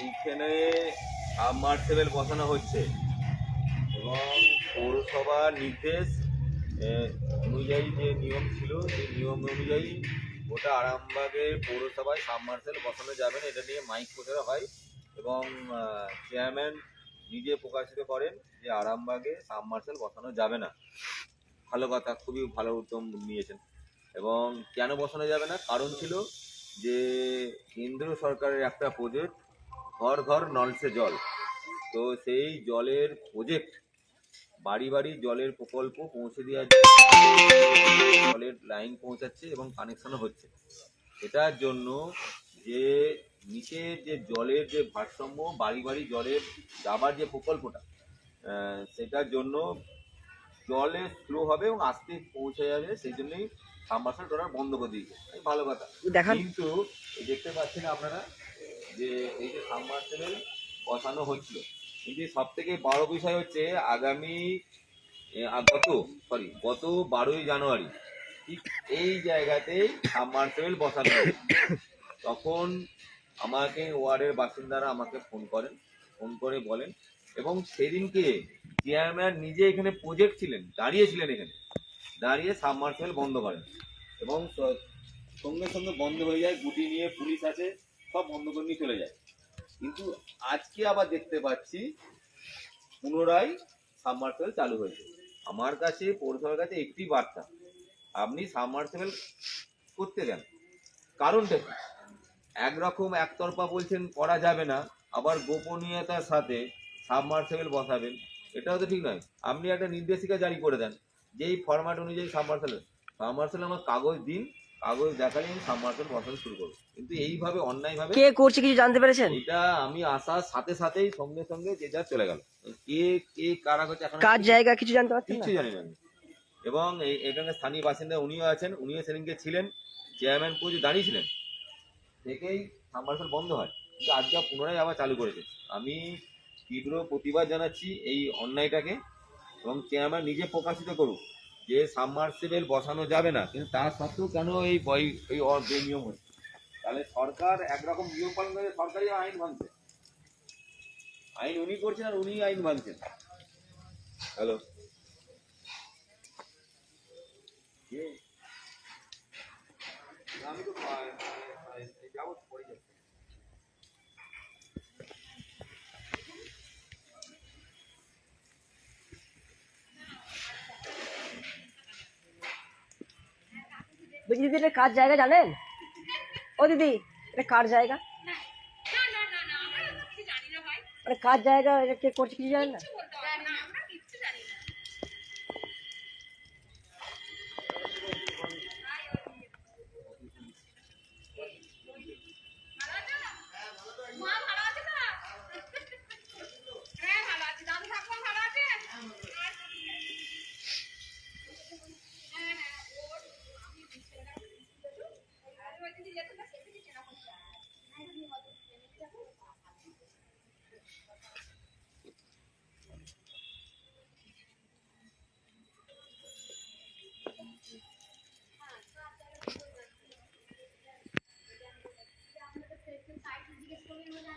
এইখানে সাবমার্সেবেল বসানো হচ্ছে। এবং পৌরসভার নির্দেশ অনুযায়ী যে নিয়ম ছিল, সেই নিয়ম অনুযায়ী গোটা আরামবাগের পৌরসভায় সাবমার্সেল বসানো যাবে না, এটা নিয়ে মাইক প্রচার হয়। এবং চেয়ারম্যান নিজে প্রকাশিত করেন যে আরামবাগে সাবমার্সেল বসানো যাবে না। ভালো কথা, খুবই ভালো উদ্যম নিয়েছেন। এবং কেন বসানো যাবে না? কারণ ছিল যে কেন্দ্র সরকারের একটা প্রজেক্ট ঘর ঘর নলসে জল। তো সেই জলের প্রজেক্ট বাড়ি বাড়ি জলের প্রকল্প পৌঁছে দেওয়ার জলের লাইন পৌঁছাচ্ছে এবং কানেকশনও হচ্ছে। এটার জন্য যে নিচের যে জলের যে ভারসাম্য বাড়ি বাড়ি জলের যাবার যে প্রকল্পটা সেটার জন্য জলে স্লো হবে এবং আস্তে পৌঁছে যাবে সেই জন্যই সাবমার্সাল টোটাল বন্ধ করে দিয়েছে। ভালো কথা। কিন্তু দেখতে পাচ্ছেন আপনারা যে এই যে সাবমার্সেবল বসানো হচ্ছিল কিন্তু সব থেকে বড় বিষয় হচ্ছে আগামী গত সরি গত বারোই জানুয়ারি, ঠিক এই জায়গাতেই সাবমার্সেবল বসানো তখন আমাকে ওয়ার্ডের বাসিন্দারা আমাকে ফোন করেন, ফোন করে বলেন, এবং সেদিনকে চেয়ারম্যান নিজে এখানে প্রজেক্ট ছিলেন দাঁড়িয়েছিলেন এখানে, দাঁড়িয়ে সাবমার্সেবল বন্ধ করেন। এবং সঙ্গে সঙ্গে বন্ধ হয়ে যায়, গুটি নিয়ে পুলিশ আছে সব বন্ধ করে নিয়ে চলে যায়। কিন্তু আজকে আবার দেখতে পাচ্ছি পুনরায় সাবমার্সেবল চালু হয়েছে। আমার কাছে, পৌরসভার কাছে একটি বার্তা। আপনি সাবমার্সেবল করতে দেন কারণটা কি? একরকম একতরফা বলছেন, করা যাবে না। আবার গোপনীয়তার সাথে সাবমার্সেবল বসাবেন। এটাও তো ঠিক নয়। আপনি একটা নির্দেশিকা জারি করে দেন যেই ফরম্যাট অনুযায়ী সাবমার্সেল সাবমার্সেল আমার কাগজ দিন কাগজ দেখালে আমি সাবমার্সেল বসানো শুরু করব। কিন্তু এইভাবে অন্যায়ভাবে কে করছে কিছু জানতে পেরেছেন? এটা আমি আসার সাথে সাথেই সঙ্গে সঙ্গে যে যা চলে গেল। কে কে কারা করছে এখন কার জায়গা কিছু জানতে পারছেন না? কিচ্ছু জানি না আমি। এবং এখানে স্থানীয় বাসিন্দা উনিও আছেন উনিও সেদিনকে ছিলেন চেয়ারম্যান পুজো দাঁড়িয়েছিলেন থেকেই সাবমার্সেল বন্ধ হয়। কিন্তু আজকে পুনরায় আবার চালু করেছে। আমি তীব্র প্রতিবাদ জানাচ্ছি এই অন্যায়টাকে এবং চেয়ারম্যান নিজে প্রকাশিত করুক। যে সাবমার্সিবেল বসানো যাবে না, কিন্তু তার সত্ত্বেও কেন এই বই, এই বেনিয়ম হচ্ছে? তাহলে সরকার একরকম নিয়ম পালন করে সরকারই আইন ভাঙছে। আইন উনি করছেন আর উনি আইন ভাঙছেন। হ্যালো? আমি তো বলছি দিদি এটা কার জায়গা জানেন? ও দিদি এটা কার জায়গা? মানে কার জায়গা? এটা কে করছে কিছু জানেন না।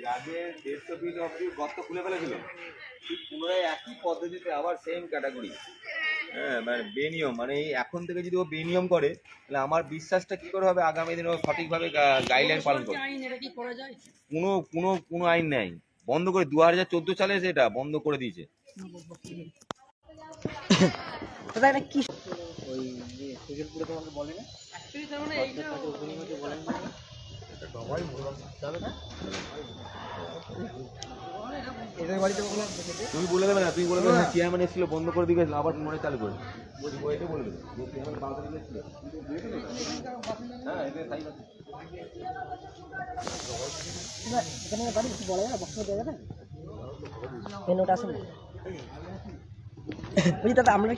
এর আগে দেড়শো ফিট অব্দি গর্ত খুলে ফেলেছিল। ঠিক পুনরায় একই পদ্ধতিতে আবার সেম ক্যাটাগরি হ্যাঁ মানে বেনিয়ম মানে এই এখন থেকে যদি ও বেনিয়ম করে তাহলে আমার বিশ্বাসটা কি করে হবে? আগামী দিনে ও সঠিকভাবে গাইডলাইন পালন করবে। কোনো কোনো কোনো আইন নেই। বন্ধ করে দু হাজার চোদ্দ সালে সেটা বন্ধ করে দিয়েছে। দাদা এটা কি? তুমি বলে দেবে না, তুমি বলে দেবে চেয়ারম্যান এসেছিল, বন্ধ করে গেছিল, আবার মনে চালু করে বলে দেবে হ্যাঁ এখানে বাড়ি না বক্তব্য দেওয়া যাবে মেন রোড আসেন দাদা, আমরা